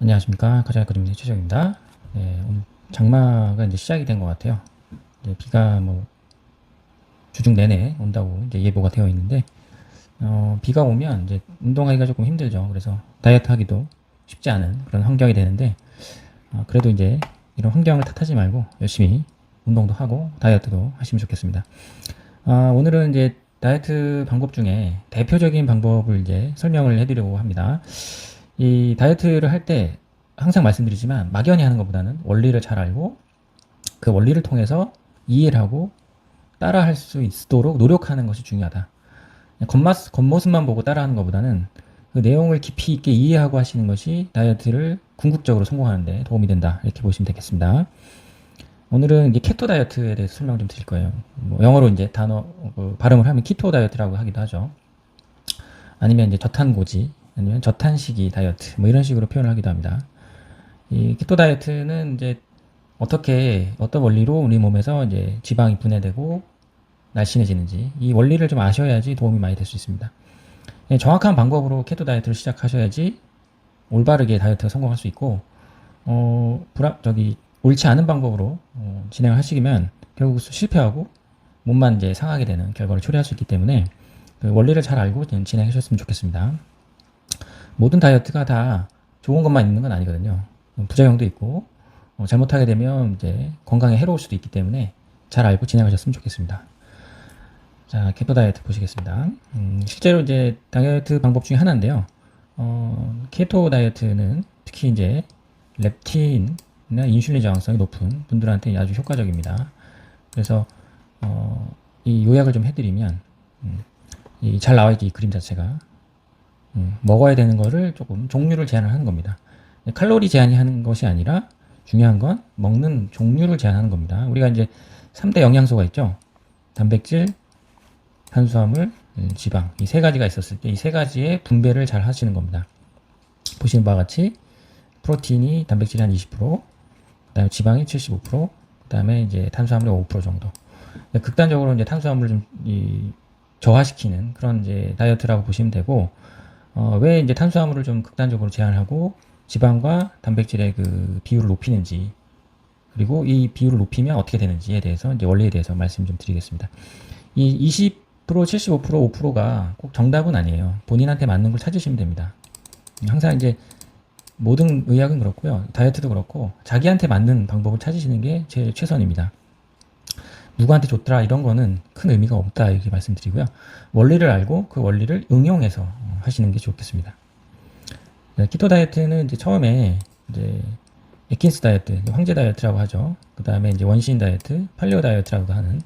안녕하십니까 가장 그림의 최정입니다. 네, 장마가 이제 시작이 된 것 같아요. 비가 뭐 주중 내내 온다고 예보가 되어 있는데 어, 비가 오면 이제 운동하기가 조금 힘들죠. 그래서 다이어트 하기도 쉽지 않은 그런 환경이 되는데 어, 그래도 이제 이런 환경을 탓하지 말고 열심히 운동도 하고 다이어트도 하시면 좋겠습니다. 아, 오늘은 이제 다이어트 방법 중에 대표적인 방법을 이제 설명을 해드리려고 합니다. 이 다이어트를 할 때 항상 말씀드리지만 막연히 하는 것보다는 원리를 잘 알고 그 원리를 통해서 이해를 하고 따라 할 수 있도록 노력하는 것이 중요하다. 겉맛, 겉모습만 보고 따라하는 것보다는 그 내용을 깊이 있게 이해하고 하시는 것이 다이어트를 궁극적으로 성공하는데 도움이 된다. 이렇게 보시면 되겠습니다. 오늘은 이제 케토 다이어트에 대해서 설명 좀 드릴 거예요. 뭐 영어로 이제 단어 그 발음을 하면 키토 다이어트라고 하기도 하죠. 아니면 이제 저탄고지 아니면 저탄식이 다이어트 뭐 이런 식으로 표현을 하기도 합니다. 이 키토 다이어트는 이제 어떻게 어떤 원리로 우리 몸에서 이제 지방이 분해되고 날씬해지는지 이 원리를 좀 아셔야지 도움이 많이 될 수 있습니다. 예, 정확한 방법으로 케토 다이어트를 시작하셔야지 올바르게 다이어트가 성공할 수 있고 어 불안 저기 옳지 않은 방법으로 어, 진행을 하시면 결국 실패하고 몸만 이제 상하게 되는 결과를 초래할 수 있기 때문에 그 원리를 잘 알고 진행하셨으면 좋겠습니다. 모든 다이어트가 다 좋은 것만 있는 건 아니거든요. 부작용도 있고 어, 잘못하게 되면 이제 건강에 해로울 수도 있기 때문에 잘 알고 진행하셨으면 좋겠습니다. 자, 케토 다이어트 보시겠습니다. 음, 실제로 이제 다이어트 방법 중에 하나인데요. 어, 케토 다이어트는 특히 이제 렙틴이나 인슐린 저항성이 높은 분들한테 아주 효과적입니다. 그래서 어, 이 요약을 좀 해드리면 음, 이 잘 나와 있죠 이 그림 자체가 음, 먹어야 되는 거를 조금 종류를 제한을 하는 겁니다. 칼로리 제한이 하는 것이 아니라 중요한 건 먹는 종류를 제한하는 겁니다. 우리가 이제 3대 영양소가 있죠. 단백질, 탄수화물, 음, 지방 이 세 가지가 있었을 때 이 세 가지의 분배를 잘 하시는 겁니다. 보시는 바와 같이 프로틴이 단백질이 한 20%, 그다음에 지방이 75%, 그다음에 이제 탄수화물이 5% 정도. 극단적으로 이제 탄수화물을 좀 이, 저하시키는 그런 이제 다이어트라고 보시면 되고 어, 왜 이제 탄수화물을 좀 극단적으로 제한하고 지방과 단백질의 그 비율을 높이는지 그리고 이 비율을 높이면 어떻게 되는지에 대해서 이제 원리에 대해서 말씀 좀 드리겠습니다. 이 20%, 75%, 5%가 꼭 정답은 아니에요. 본인한테 맞는 걸 찾으시면 됩니다. 항상 이제 모든 의학은 그렇고요. 다이어트도 그렇고 자기한테 맞는 방법을 찾으시는 게 제일 최선입니다. 누구한테 좋더라 이런 거는 큰 의미가 없다 이렇게 말씀드리고요. 원리를 알고 그 원리를 응용해서 하시는 게 좋겠습니다. 네, 키토 다이어트는 이제 처음에 이제 에킨스 다이어트, 황제 다이어트라고 하죠. 그 다음에 이제 원시인 다이어트, 팔레오 다이어트라고 하는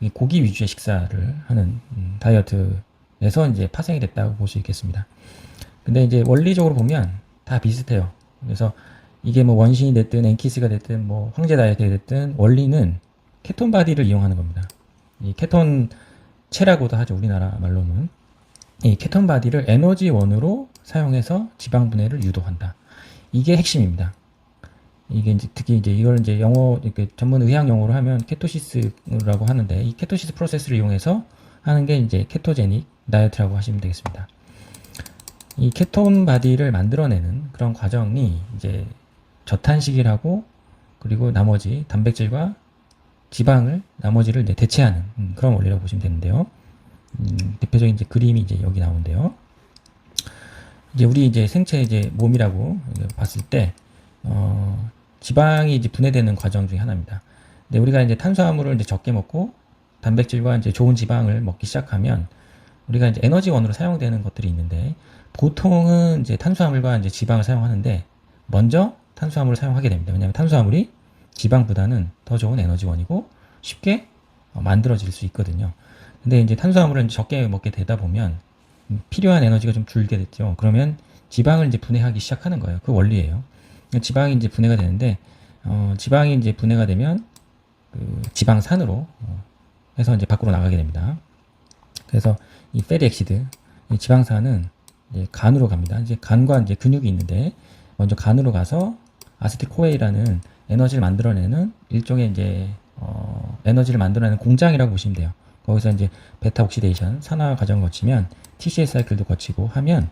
이 고기 위주의 식사를 하는 음, 다이어트에서 이제 파생이 됐다고 볼 수 있겠습니다. 근데 이제 원리적으로 보면 다 비슷해요. 그래서 이게 뭐 원신이 됐든 엔키스가 됐든 뭐 황제 다이어트가 됐든 원리는 케톤 바디를 이용하는 겁니다. 이 케톤 체라고도 하죠. 우리나라 말로는. 이 케톤 바디를 에너지원으로 사용해서 지방 분해를 유도한다. 이게 핵심입니다. 이게 이제 특히 이제 이걸 이제 영어 이렇게 전문 의학 용어로 하면 케토시스라고 하는데 이 케토시스 프로세스를 이용해서 하는 게 이제 케토제닉 다이어트라고 하시면 되겠습니다. 이 케톤 바디를 만들어내는 그런 과정이 이제 저탄식이라고 그리고 나머지 단백질과 지방을 나머지를 대체하는 음, 그런 원리라고 보시면 되는데요. 음, 대표적인 이제 그림이 이제 여기 나오는데요. 이제 우리 이제 생체 이제 몸이라고 봤을 때 어, 지방이 이제 분해되는 과정 중에 하나입니다. 근데 우리가 이제 탄수화물을 이제 적게 먹고 단백질과 이제 좋은 지방을 먹기 시작하면 우리가 이제 에너지원으로 사용되는 것들이 있는데 보통은 이제 탄수화물과 이제 지방을 사용하는데 먼저 탄수화물을 사용하게 됩니다. 왜냐하면 탄수화물이 지방보다는 더 좋은 에너지원이고 쉽게 어, 만들어질 수 있거든요. 근데 이제 탄수화물을 적게 먹게 되다 보면 필요한 에너지가 좀 줄게 됐죠. 그러면 지방을 이제 분해하기 시작하는 거예요. 그 원리예요. 지방이 이제 분해가 되는데 어, 지방이 이제 분해가 되면 그 지방산으로 어, 해서 이제 밖으로 나가게 됩니다. 그래서 이 페리 엑시드, 이 지방산은 이제 간으로 갑니다. 이제 간과 이제 근육이 있는데 먼저 간으로 가서 아세틸 코에이라는 에너지를 만들어내는 일종의 이제 어, 에너지를 만들어내는 공장이라고 보시면 돼요. 거기서 이제 베타 옥시데이션 산화 과정을 거치면 TCA 사이클도 거치고 하면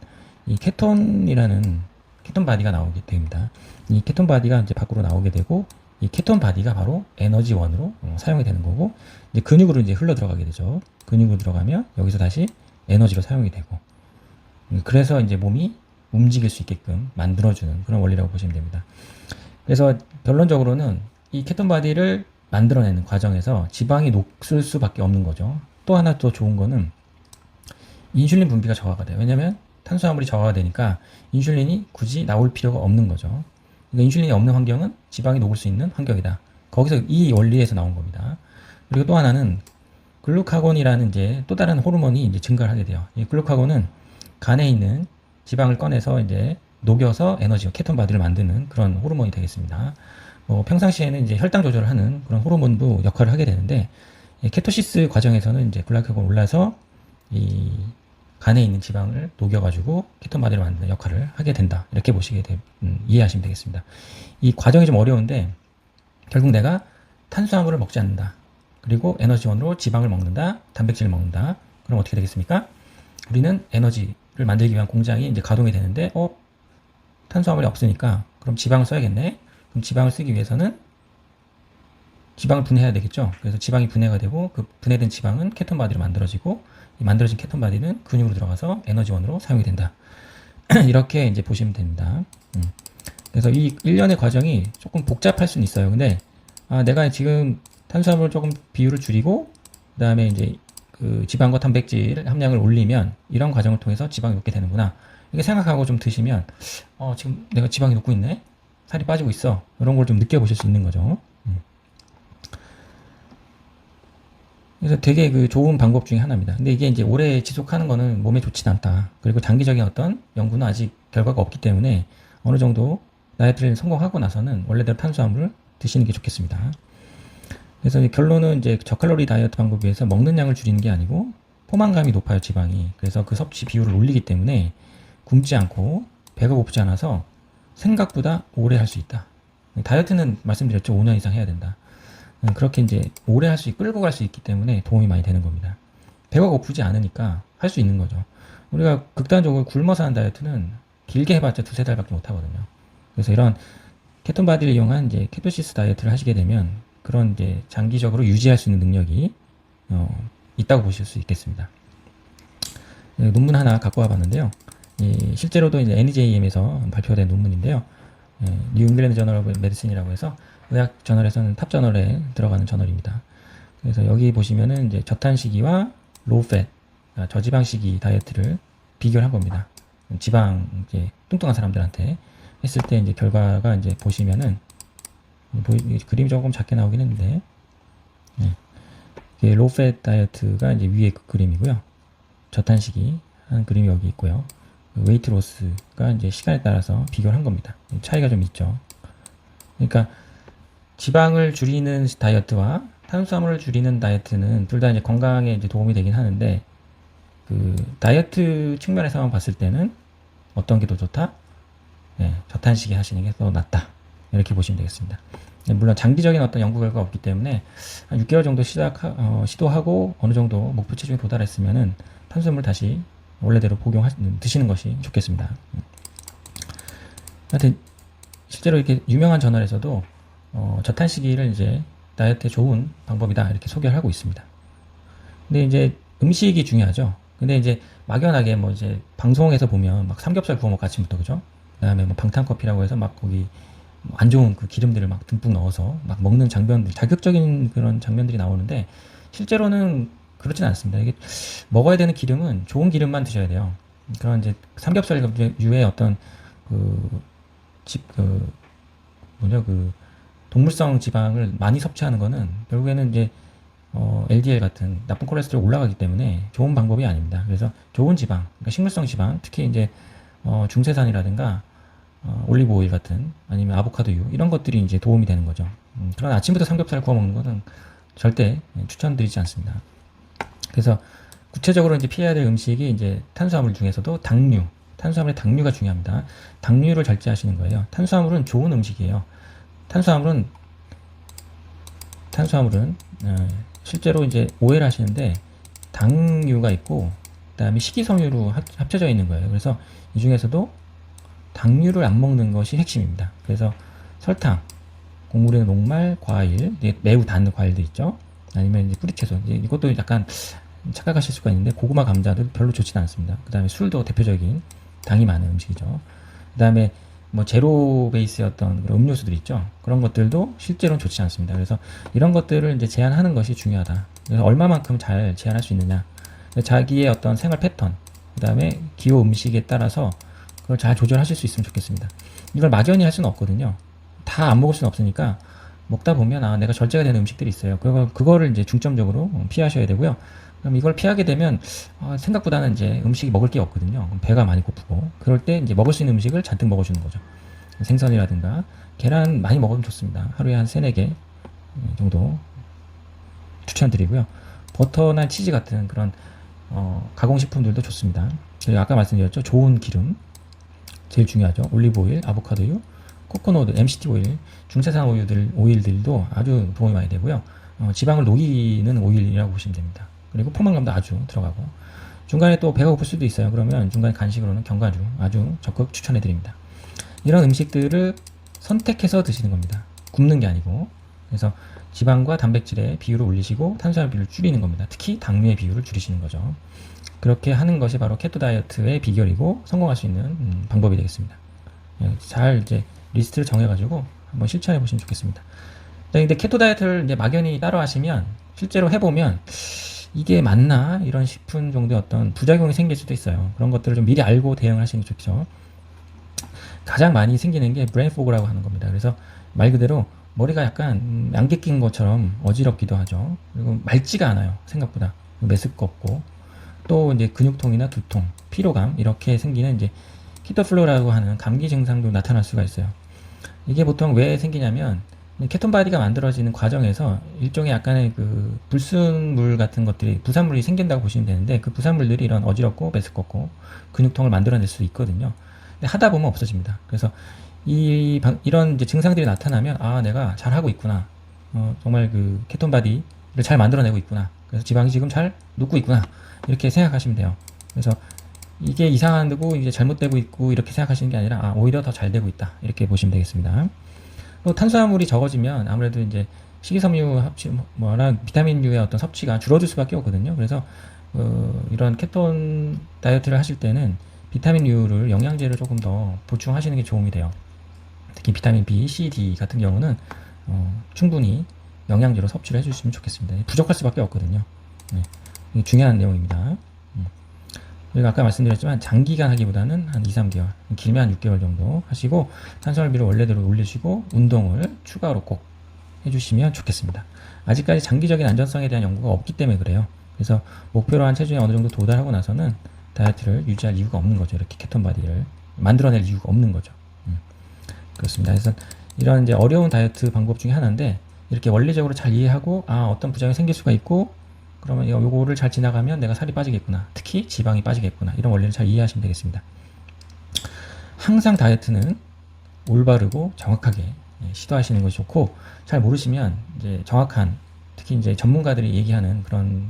이 케톤이라는 케톤 바디가 나오게 됩니다. 이 케톤 바디가 이제 밖으로 나오게 되고 이 케톤 바디가 바로 에너지원으로 어, 사용이 되는 거고 이제 근육으로 이제 흘러 들어가게 되죠. 근육으로 들어가면 여기서 다시 에너지로 사용이 되고 음, 그래서 이제 몸이 움직일 수 있게끔 만들어주는 그런 원리라고 보시면 됩니다. 그래서 결론적으로는 이 케톤 바디를 만들어내는 과정에서 지방이 녹슬 수밖에 없는 거죠. 또 하나 또 좋은 거는 인슐린 분비가 저하가 돼요. 왜냐면 탄수화물이 저하가 되니까 인슐린이 굳이 나올 필요가 없는 거죠. 그러니까 인슐린이 없는 환경은 지방이 녹을 수 있는 환경이다. 거기서 이 원리에서 나온 겁니다. 그리고 또 하나는 글루카곤이라는 이제 또 다른 호르몬이 이제 증가를 하게 돼요. 이 글루카곤은 간에 있는 지방을 꺼내서 이제 녹여서 에너지, 케톤 바디를 만드는 그런 호르몬이 되겠습니다. 뭐 평상시에는 이제 혈당 조절을 하는 그런 호르몬도 역할을 하게 되는데 이 케토시스 과정에서는 이제 글라이코곤 올라서 이 간에 있는 지방을 녹여가지고 케톤 바디를 만드는 역할을 하게 된다. 이렇게 보시게 되, 음, 이해하시면 되겠습니다. 이 과정이 좀 어려운데 결국 내가 탄수화물을 먹지 않는다. 그리고 에너지원으로 지방을 먹는다. 단백질을 먹는다. 그럼 어떻게 되겠습니까? 우리는 에너지를 만들기 위한 공장이 이제 가동이 되는데 어 탄수화물이 없으니까 그럼 지방을 써야겠네. 지방을 쓰기 위해서는 지방을 분해해야 되겠죠. 그래서 지방이 분해가 되고 그 분해된 지방은 케톤 바디로 만들어지고 이 만들어진 케톤 바디는 근육으로 들어가서 에너지원으로 사용이 된다. 이렇게 이제 보시면 됩니다. 음. 그래서 이 일련의 과정이 조금 복잡할 수는 있어요. 근데 아, 내가 지금 탄수화물 조금 비율을 줄이고 그 다음에 이제 그 지방과 단백질 함량을 올리면 이런 과정을 통해서 지방이 높게 되는구나. 이렇게 생각하고 좀 드시면 어, 지금 내가 지방이 높고 있네. 살이 빠지고 있어. 이런 걸 좀 느껴보실 수 있는 거죠. 음. 그래서 되게 그 좋은 방법 중에 하나입니다. 근데 이게 이제 오래 지속하는 거는 몸에 좋진 않다. 그리고 장기적인 어떤 연구는 아직 결과가 없기 때문에 어느 정도 다이어트를 성공하고 나서는 원래대로 탄수화물을 드시는 게 좋겠습니다. 그래서 결론은 이제 저칼로리 다이어트 방법에 비해서 먹는 양을 줄이는 게 아니고 포만감이 높아요, 지방이. 그래서 그 섭취 비율을 올리기 때문에 굶지 않고 배가 고프지 않아서 생각보다 오래 할 수 있다. 다이어트는 말씀드렸죠. 5년 이상 해야 된다. 음, 그렇게 이제 오래 할 수, 끌고 갈 수 있기 때문에 도움이 많이 되는 겁니다. 배가 고프지 않으니까 할 수 있는 거죠. 우리가 극단적으로 굶어서 하는 다이어트는 길게 해봤자 두세 달밖에 못 하거든요. 그래서 이런 케톤 바디를 이용한 이제 케토시스 다이어트를 하시게 되면 그런 이제 장기적으로 유지할 수 있는 능력이 어, 있다고 보실 수 있겠습니다. 네, 논문 하나 갖고 와봤는데요. 이 실제로도 이제 NEJM에서 발표된 논문인데요. 예, 뉴 잉글랜드 저널 오브 메디슨이라고 해서 의학 저널에서는 탑 저널에 들어가는 저널입니다. 그래서 여기 보시면은 이제 저탄식이와 로우팻, 아, 저지방식이 다이어트를 비교를 한 겁니다. 지방 이제 뚱뚱한 사람들한테 했을 때 이제 결과가 이제 보시면은 그림이 조금 작게 나오긴 했는데 예. 로우팻 다이어트가 이제 위에 그 그림이고요. 저탄식이 한 그림이 여기 있고요. 그 웨이트 로스가 이제 시간에 따라서 비교를 한 겁니다. 차이가 좀 있죠. 그러니까 지방을 줄이는 다이어트와 탄수화물을 줄이는 다이어트는 둘 다 이제 건강에 이제 도움이 되긴 하는데 그 다이어트 측면에서만 봤을 때는 어떤 게 더 좋다? 네, 저탄식이 하시는 게 더 낫다. 이렇게 보시면 되겠습니다. 네, 물론 장기적인 어떤 연구 결과가 없기 때문에 한 6개월 정도 시작 어, 시도하고 어느 정도 목표 체중에 도달했으면은 탄수화물 다시 원래대로 복용하 드시는 것이 좋겠습니다. 하여튼 실제로 이렇게 유명한 저널에서도 어, 저탄식이를 이제 다이어트에 좋은 방법이다 이렇게 소개를 하고 있습니다. 근데 이제 음식이 중요하죠. 근데 이제 막연하게 뭐 이제 방송에서 보면 막 삼겹살 구워 먹고 아침부터 그죠? 그다음에 뭐 방탄커피라고 해서 막 거기 안 좋은 그 기름들을 막 듬뿍 넣어서 막 먹는 장면들 자극적인 그런 장면들이 나오는데 실제로는 그렇진 않습니다. 이게 먹어야 되는 기름은 좋은 기름만 드셔야 돼요. 그런 이제 삼겹살 유의 어떤 그, 집, 그, 뭐냐, 그, 동물성 지방을 많이 섭취하는 거는 결국에는 이제 어, LDL 같은 나쁜 콜레스테롤 올라가기 때문에 좋은 방법이 아닙니다. 그래서 좋은 지방, 그러니까 식물성 지방, 특히 이제 어, 중세산이라든가 어, 올리브 오일 같은 아니면 아보카도유 이런 것들이 이제 도움이 되는 거죠. 음, 그런 아침부터 삼겹살 구워 먹는 거는 절대 추천드리지 않습니다. 그래서 구체적으로 이제 피해야 될 음식이 이제 탄수화물 중에서도 당류, 탄수화물의 당류가 중요합니다. 당류를 절제하시는 거예요. 탄수화물은 좋은 음식이에요. 탄수화물은 탄수화물은 어, 실제로 이제 오해를 하시는데 당류가 있고 그다음에 식이섬유로 합, 합쳐져 있는 거예요. 그래서 이 중에서도 당류를 안 먹는 것이 핵심입니다. 그래서 설탕, 곡물의 녹말, 과일, 매우 단 과일들 있죠. 아니면 이제 뿌리채소. 이것도 약간 착각하실 수가 있는데 고구마, 감자도 별로 좋지는 않습니다. 그 다음에 술도 대표적인 당이 많은 음식이죠. 그 다음에 뭐 제로 베이스였던 그런 음료수들 있죠. 그런 것들도 실제로는 좋지 않습니다. 그래서 이런 것들을 이제 제한하는 것이 중요하다. 그래서 얼마만큼 잘 제한할 수 있느냐. 자기의 어떤 생활 패턴, 그 다음에 기호 음식에 따라서 그걸 잘 조절하실 수 있으면 좋겠습니다. 이걸 막연히 할 수는 없거든요. 다 안 먹을 수는 없으니까 먹다 보면 아 내가 절제가 되는 음식들이 있어요. 그거 그거를 이제 중점적으로 피하셔야 되고요. 그럼 이걸 피하게 되면 아, 생각보다는 이제 음식이 먹을 게 없거든요. 배가 많이 고프고 그럴 때 이제 먹을 수 있는 음식을 잔뜩 먹어주는 거죠. 생선이라든가 계란 많이 먹으면 좋습니다. 하루에 한 세네 개 정도 추천드리고요. 버터나 치즈 같은 그런 어, 가공식품들도 좋습니다. 그리고 아까 말씀드렸죠. 좋은 기름 제일 중요하죠. 올리브 오일, 아보카도유, 코코넛, MCT 오일, 중세산 오일들, 오일들도 아주 도움이 많이 되고요. 어, 지방을 녹이는 오일이라고 보시면 됩니다. 그리고 포만감도 아주 들어가고 중간에 또 배가 고플 수도 있어요. 그러면 중간에 간식으로는 견과류 아주 적극 추천해 드립니다. 이런 음식들을 선택해서 드시는 겁니다. 굶는 게 아니고 그래서 지방과 단백질의 비율을 올리시고 탄수화물 비율을 줄이는 겁니다. 특히 당류의 비율을 줄이시는 거죠. 그렇게 하는 것이 바로 케토 다이어트의 비결이고 성공할 수 있는 음, 방법이 되겠습니다. 예, 잘 이제 리스트를 정해가지고 한번 실천해 보시면 좋겠습니다. 자, 근데 케토 다이어트를 이제 막연히 따라 하시면 실제로 해보면 이게 맞나 이런 싶은 정도의 어떤 부작용이 생길 수도 있어요. 그런 것들을 좀 미리 알고 대응을 하시는 게 좋죠. 가장 많이 생기는 게 브레인 포그라고 하는 겁니다. 그래서 말 그대로 머리가 약간 음, 안개 낀 것처럼 어지럽기도 하죠. 그리고 맑지가 않아요. 생각보다 메스껍고 또 이제 근육통이나 두통, 피로감 이렇게 생기는 이제 키토플로라고 하는 감기 증상도 나타날 수가 있어요. 이게 보통 왜 생기냐면 케톤 바디가 만들어지는 과정에서 일종의 약간의 그 불순물 같은 것들이 부산물이 생긴다고 보시면 되는데 그 부산물들이 이런 어지럽고 메스껍고 근육통을 만들어낼 수 있거든요. 근데 하다 보면 없어집니다. 그래서 이 이런 이제 증상들이 나타나면 아 내가 잘 하고 있구나. 어, 정말 그 케톤 바디를 잘 만들어내고 있구나. 그래서 지방이 지금 잘 녹고 있구나. 이렇게 생각하시면 돼요. 그래서 이게 이상하고 이제 잘못되고 있고 이렇게 생각하시는 게 아니라 아, 오히려 더 잘 되고 있다. 이렇게 보시면 되겠습니다. 또 탄수화물이 적어지면 아무래도 이제 식이섬유 합치 뭐나 비타민류의 어떤 섭취가 줄어들 수밖에 없거든요. 그래서 어, 이런 케톤 다이어트를 하실 때는 비타민류를 영양제를 조금 더 보충하시는 게 도움이 돼요. 특히 비타민 B, C, D 같은 경우는 어, 충분히 영양제로 섭취를 해주시면 좋겠습니다. 부족할 수밖에 없거든요. 네. 중요한 내용입니다. 음. 그리고 아까 말씀드렸지만 장기간 하기보다는 한 2, 3개월, 길면 한 6개월 정도 하시고 탄수화물비를 원래대로 올리시고 운동을 추가로 꼭 해주시면 좋겠습니다. 아직까지 장기적인 안전성에 대한 연구가 없기 때문에 그래요. 그래서 목표로 한 체중에 어느 정도 도달하고 나서는 다이어트를 유지할 이유가 없는 거죠. 이렇게 케톤 바디를 만들어낼 이유가 없는 거죠. 음. 그렇습니다. 그래서 이런 이제 어려운 다이어트 방법 중에 하나인데 이렇게 원리적으로 잘 이해하고 아 어떤 부작용이 생길 수가 있고 그러면 요거를 잘 지나가면 내가 살이 빠지겠구나. 특히 지방이 빠지겠구나. 이런 원리를 잘 이해하시면 되겠습니다. 항상 다이어트는 올바르고 정확하게 예, 시도하시는 것이 좋고 잘 모르시면 이제 정확한 특히 이제 전문가들이 얘기하는 그런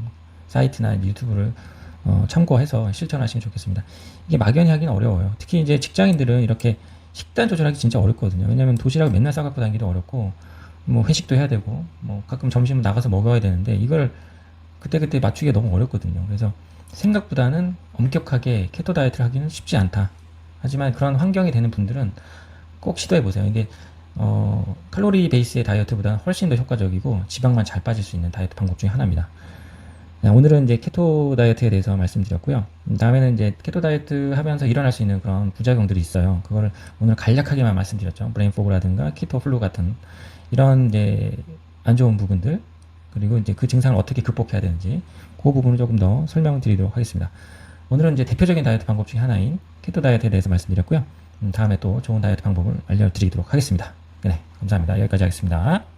사이트나 유튜브를 어, 참고해서 실천하시면 좋겠습니다. 이게 막연히 하기는 어려워요. 특히 이제 직장인들은 이렇게 식단 조절하기 진짜 어렵거든요. 왜냐하면 도시락을 맨날 싸갖고 다니기도 어렵고 뭐 회식도 해야 되고 뭐 가끔 점심 나가서 먹어야 되는데 이걸 그때그때 맞추기가 너무 어렵거든요. 그래서 생각보다는 엄격하게 케토 다이어트를 하기는 쉽지 않다. 하지만 그런 환경이 되는 분들은 꼭 시도해 보세요. 이게 어, 칼로리 베이스의 다이어트보다 훨씬 더 효과적이고 지방만 잘 빠질 수 있는 다이어트 방법 중에 하나입니다. 네, 오늘은 이제 케토 다이어트에 대해서 말씀드렸고요. 다음에는 이제 케토 다이어트 하면서 일어날 수 있는 그런 부작용들이 있어요. 그거를 오늘 간략하게만 말씀드렸죠. 브레인 포그라든가 키토 플루 같은 이런 이제 안 좋은 부분들 그리고 이제 그 증상을 어떻게 극복해야 되는지 그 부분을 조금 더 설명드리도록 하겠습니다. 오늘은 이제 대표적인 다이어트 방법 중에 하나인 케토 다이어트에 대해서 말씀드렸고요. 음, 다음에 또 좋은 다이어트 방법을 알려드리도록 하겠습니다. 네, 감사합니다. 여기까지 하겠습니다.